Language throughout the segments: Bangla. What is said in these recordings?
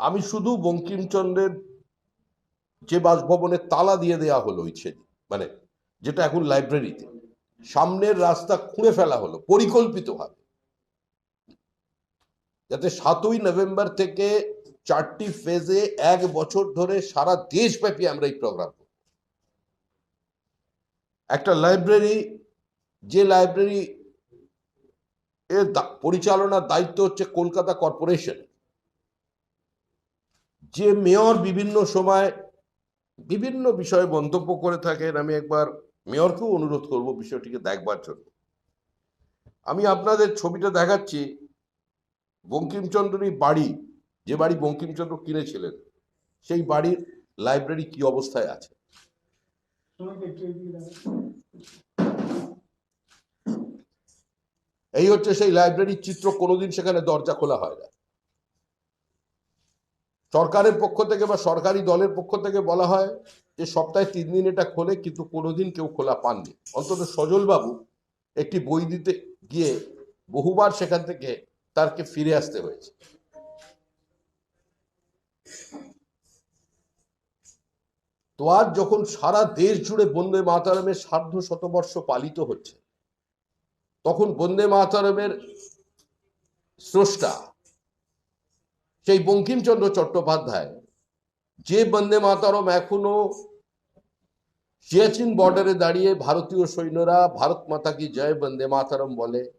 আমি শুধু বঙ্কিমচন্দ্রের যে বাসভবনে তালা দিয়ে দেয়া হলো ওই মানে যেটা এখন লাইব্রেরিতে সামনের রাস্তা খুঁড়ে ফেলা হলো পরিকল্পিতভাবে যাতে সাতই নভেম্বর থেকে চারটি ফেজে এক বছর ধরে সারা দেশব্যাপী আমরা এই প্রোগ্রাম করব। একটা লাইব্রেরি যে লাইব্রেরি এর পরিচালনার দায়িত্ব হচ্ছে কলকাতা কর্পোরেশন যে মেয়র বিভিন্ন সময় বিভিন্ন বিষয়ে মন্তব্য করে থাকেন, আমি একবার মেয়রকেও অনুরোধ করব বিষয়টিকে দেখবার জন্য। আমি আপনাদের ছবিটা দেখাচ্ছি। বঙ্কিমচন্দ্রের বাড়ি, যে বাড়ি বঙ্কিমচন্দ্র কিনেছিলেন, সেই বাড়ির লাইব্রেরি কি অবস্থায় আছে? এই হচ্ছে সেই লাইব্রেরির চিত্র, কোনোদিন সেখানে দরজা খোলা হয় না। সরকারের পক্ষ থেকে বা সরকারি দলের পক্ষ থেকে বলা হয় যে সপ্তাহে তিন দিন এটা খোলে, কিন্তু কোনোদিন কেউ খোলা পাননি। অন্তত সজলবাবু একটি বই দিতে গিয়ে বহুবার সেখান থেকে তারকে ফিরে আসতে হয়েছে। তো আজ যখন সারা দেশ জুড়ে বন্দে মাতারামের সার্ধ শতবর্ষ পালিত হচ্ছে, তখন বন্দে মাতারামের স্রষ্টা সেই বঙ্কিমচন্দ্র চট্টোপাধ্যায়, যে বন্দে মাতারম এখনও সিয়াচিন বর্ডারে দাঁড়িয়ে ভারতীয় সৈন্যরা ভারত মাতা কি জয়, বন্দে মাতারম বলে,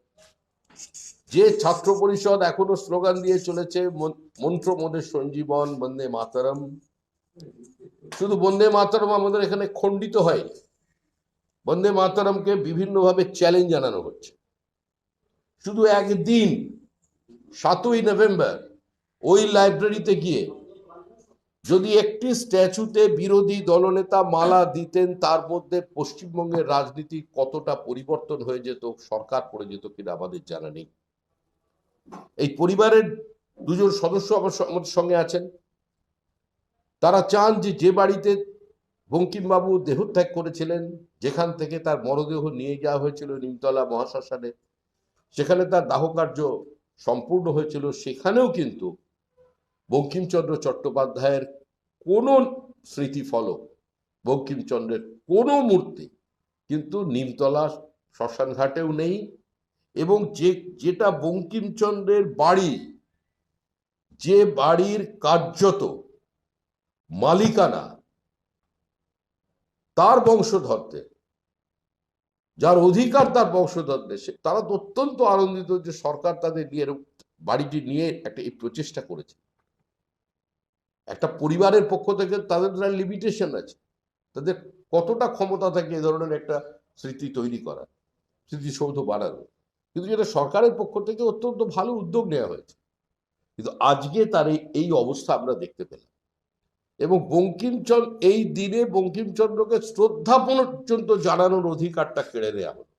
যে ছাত্র পরিষদ এখনও স্লোগান দিয়ে চলেছে, মন- মন্ত্র মোদের সঞ্জীবন, বন্দে মাতারম। শুধু বন্দে মাতারম আমাদের এখানে খণ্ডিত হয়নি। বন্দে মাতারমকে বিভিন্নভাবে চ্যালেঞ্জ জানানো হচ্ছে। শুধু একদিন, সাতই নভেম্বর ওই লাইব্রেরিতে গিয়ে যদি একটি স্ট্যাচুতে বিরোধী দলনেতা মালা দিতেন, তার মধ্যে পশ্চিমবঙ্গের রাজনীতি কতটা পরিবর্তন হয়ে যেত, সরকার পড়ে যেত কিনা আমাদের জানা নেই। এই পরিবারের দুজন সদস্য আমার সঙ্গে আছেন। তারা চান যে যে বাড়িতে বঙ্কিমবাবু দেহত্যাগ করেছিলেন, যেখান থেকে তার মরদেহ নিয়ে যাওয়া হয়েছিল নিমতলা মহাশ্মশানে, সেখানে তার দাহকার্য সম্পূর্ণ হয়েছিল, সেখানেও কিন্তু বঙ্কিমচন্দ্র চট্টোপাধ্যায়ের কোনো স্মৃতিফলক বঙ্কিমচন্দ্রের কোনো মূর্তি কিন্তু নিমতলা শ্মশানঘাটেও নেই এবং যে, যেটা বঙ্কিমচন্দ্রের বাড়ি, যে বাড়ির কার্যত মালিকানা তার বংশধরদের, যার অধিকার তার বংশধরদের তারা অত্যন্ত আনন্দিত যে সরকার তাদের নিয়ে বাড়িটি নিয়ে একটা এই প্রচেষ্টা করেছে। একটা পরিবারের পক্ষ থেকে তাদের লিমিটেশন আছে। তাদের কতটা ক্ষমতা থাকে এ ধরনের একটা স্মৃতি তৈরি করা, স্মৃতিসৌধ বানানো। কিন্তু যেটা সরকারের পক্ষ থেকে অত্যন্ত ভালো উদ্যোগ নেওয়া হয়েছে। কিন্তু আজকে তার এই এই অবস্থা আমরা দেখতে পেলাম। এবং বঙ্কিমচন্দ্র, এই দিনে বঙ্কিমচন্দ্রকে শ্রদ্ধা পর্যন্ত জানানোর অধিকারটা কেড়ে নেওয়া হলো।